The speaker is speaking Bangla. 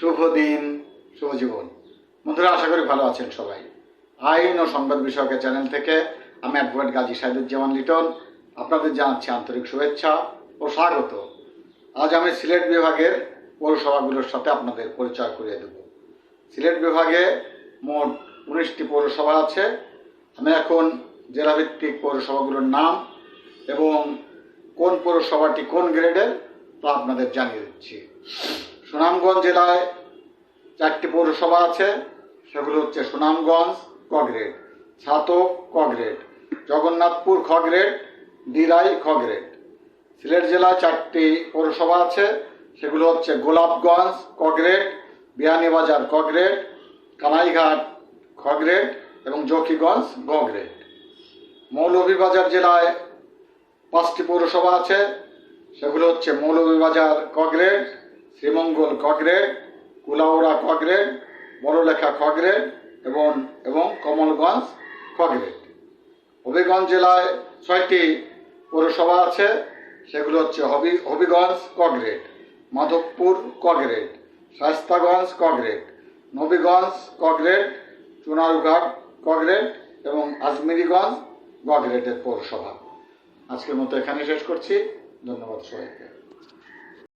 শুভ দিন শুভ জীবন বন্ধুরা, আশা করি ভালো আছেন সবাই। আইন ও সংবাদ বিষয়কের চ্যানেল থেকে আমি অ্যাডভোকেট গাজী সাইদুজ্জামান লিটন। আপনাদের জানাচ্ছি আন্তরিক শুভেচ্ছা ও স্বাগত। আজ আমি সিলেট বিভাগের পৌরসভাগুলোর সাথে আপনাদের পরিচয় করিয়ে দেব। সিলেট বিভাগে মোট উনিশটি পৌরসভা আছে। আমি এখন জেলাভিত্তিক পৌরসভাগুলোর নাম এবং কোন পৌরসভাটি কোন গ্রেডের তা আপনাদের জানিয়ে দিচ্ছি। সুনামগঞ্জ জেলায় চারটি পৌরসভা আছে। সেগুলো হচ্ছে সুনামগঞ্জ কগ্রেড ছাতক কগ্রেড জগন্নাথপুর খগ্রেড দিরাই খগ্রেড সিলেট জেলায় চারটি পৌরসভা আছে। সেগুলো হচ্ছে গোলাপগঞ্জ কগ্রেড বিয়ানীবাজার কগ্রেড কানাইঘাট খগ্রেড এবং জকিগঞ্জ গগ্রেড মৌলভীবাজার জেলায় পাঁচটি পৌরসভা আছে। সেগুলো হচ্ছে মৌলভীবাজার কগ্রেড শ্রীমঙ্গল কগ্রেড কুলাউড়া কগ্রেড বড়লেখা খগ্রেড এবং এবং কমলগঞ্জ খগ্রেড হবিগঞ্জ জেলায় ছয়টি পৌরসভা আছে, সেগুলো হচ্ছে হবি, হবিগঞ্জ কগ্রেড মাধবপুর কগ্রেড শাস্তাগঞ্জ কগ্রেড নবীগঞ্জ কগ্রেড চুনারুঘাট কগ্রেড এবং আজমিরিগঞ্জ কগ্রেডের পৌরসভা। আজকের মতো এখানে শেষ করছি। ধন্যবাদ সবাইকে।